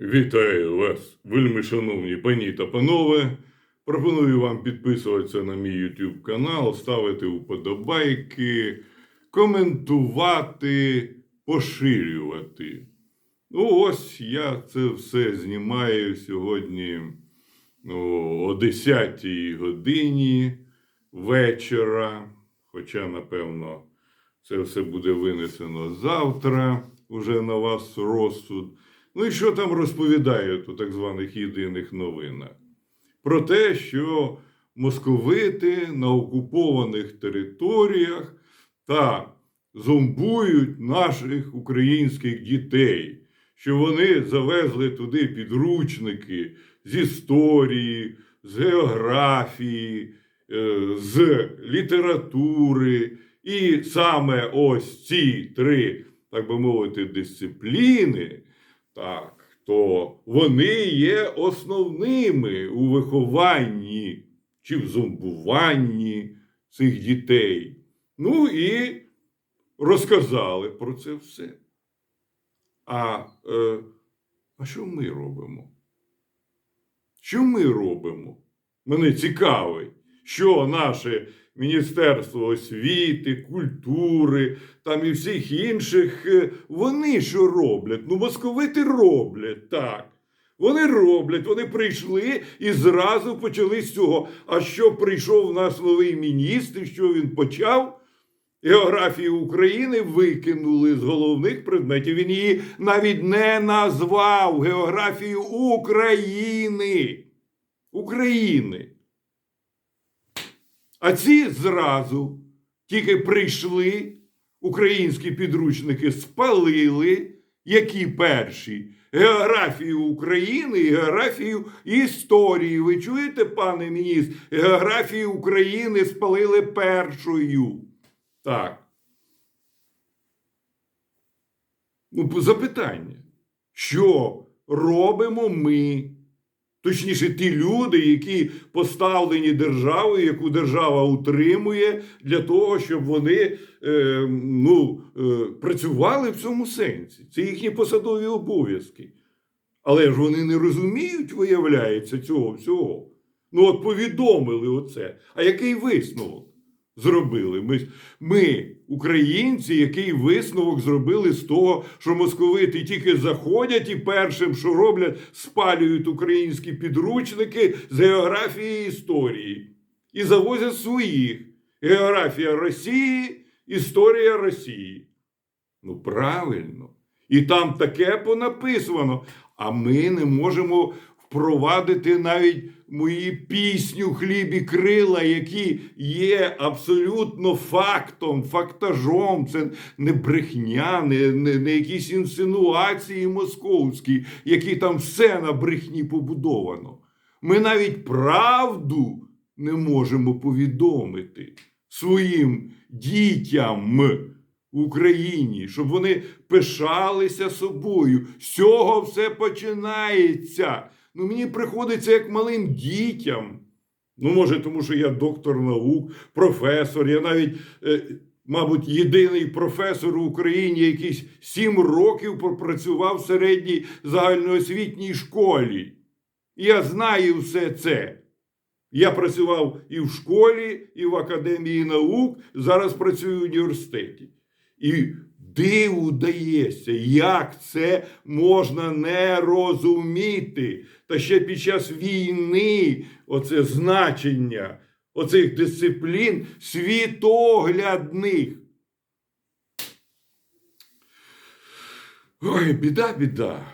Вітаю вас, вельми шановні пані та панове. Пропоную вам підписуватися на мій YouTube канал, ставити вподобайки, коментувати, поширювати. Ну, ось я це все знімаю сьогодні о 10 годині вечора. Хоча, напевно, це все буде винесено завтра, уже на вас розсуд. Ну і що там розповідають у так званих єдиних новинах? Про те, що московити на окупованих територіях та зомбують наших українських дітей, що вони завезли туди підручники з історії, з географії, е, з літератури. І саме ось ці три, так би мовити, дисципліни, так, то вони є основними у вихованні чи в зомбуванні цих дітей. Ну і розказали про це все. А, е, а що ми робимо? Що ми робимо? Мене цікавить, що наше Міністерство освіти, культури там і всіх інших, е, вони що роблять? Ну, московити роблять так. Вони роблять, вони прийшли і зразу почали з цього. А що прийшов наш новий міністр, що він почав? Географію України викинули з головних предметів. Він її навіть не назвав географію України. України. А ці зразу тільки прийшли, українські підручники спалили, які перші географію України і географію історії. Ви чуєте, пане міністр? Географію України спалили першою. Так. Ну, запитання. Що робимо ми? Точніше, ті люди, які поставлені державою, яку держава утримує для того, щоб вони е, ну, е, працювали в цьому сенсі. Це їхні посадові обов'язки. Але ж вони не розуміють, виявляється, цього всього. Ну, от повідомили оце. А який висновок зробили? Ми, ми, українці, який висновок зробили з того, що московити тільки заходять і першим, що роблять, спалюють українські підручники з географії і історії і завозять своїх. Географія Росії, історія Росії. Ну, правильно. І там таке понаписано. А ми не можемо впровадити навіть мої пісню хліб і крила, які є абсолютно фактом, фактажом. Це не брехня, не, не, не якісь інсинуації московські, які там все на брехні побудовано. Ми навіть правду не можемо повідомити своїм дітям Україні, щоб вони пишалися собою. З цього все починається. Ну, мені приходиться як малим дітям. Ну, може, тому що я доктор наук, професор, я навіть, е, мабуть, єдиний професор в Україні, який сім років пропрацював в середній загальноосвітній школі. Я знаю все це. Я працював і в школі, і в академії наук, зараз працюю в університеті. І диву дається, як це можна не розуміти. Та ще під час війни оце значення оцих дисциплін світоглядних. Ой, біда, біда.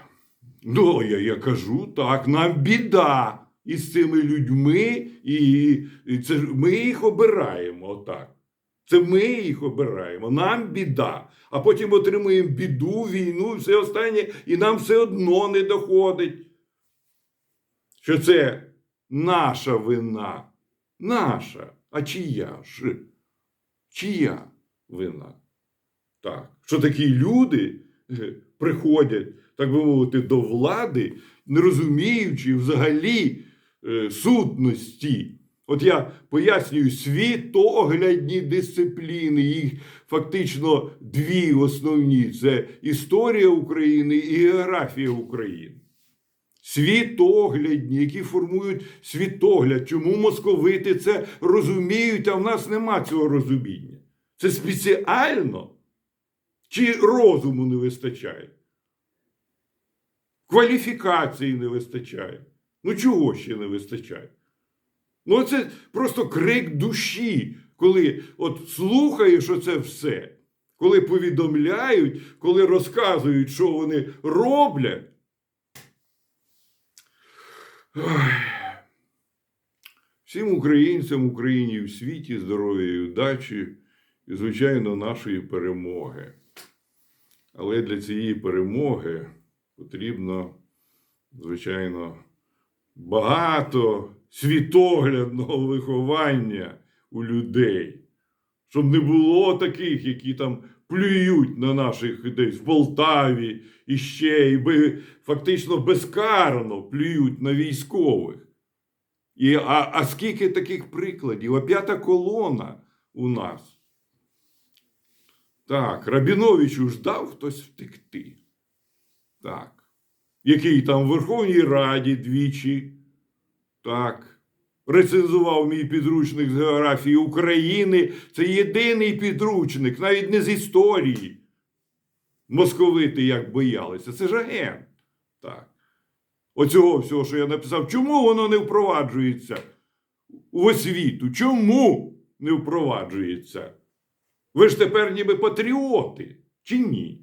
Ну, я, я кажу, так, нам біда із цими людьми, і, і це, ми їх обираємо отак. Це ми їх обираємо, нам біда. А потім отримуємо біду, війну, все останнє, і нам все одно не доходить. Що це наша вина. Наша. А чия ж? Чия вина? Так. Що такі люди е, приходять, так би мовити, до влади, не розуміючи взагалі е, сутності. От я пояснюю світоглядні дисципліни, їх фактично дві основні: це історія України і географія України. світоглядні, які формують світогляд. Чому московити це розуміють, а в нас нема цього розуміння? Це спеціально? Чи розуму не вистачає? Кваліфікації не вистачає. Ну чого ще не вистачає? Ну, це просто крик душі, коли от слухаєш оце все, коли повідомляють, коли розказують, що вони роблять. Ой. Всім українцям Україні в світі здоров'я і удачі, і, звичайно, нашої перемоги. Але для цієї перемоги потрібно, звичайно, багато світоглядного виховання у людей, щоб не було таких, які там плюють на наших десь в Полтаві і ще, і фактично безкарно плюють на військових. І, а, а скільки таких прикладів? А п'ята колона у нас. Так, Рабіновичу ж дав хтось втекти. Так. Який там в Верховній Раді двічі. Так. Рецензував мій підручник з географії України. Це єдиний підручник, навіть не з історії. Московити як боялися. Це ж агент. Так. Оцього всього, що я написав, чому воно не впроваджується в освіту? Чому не впроваджується? Ви ж тепер ніби патріоти, чи ні?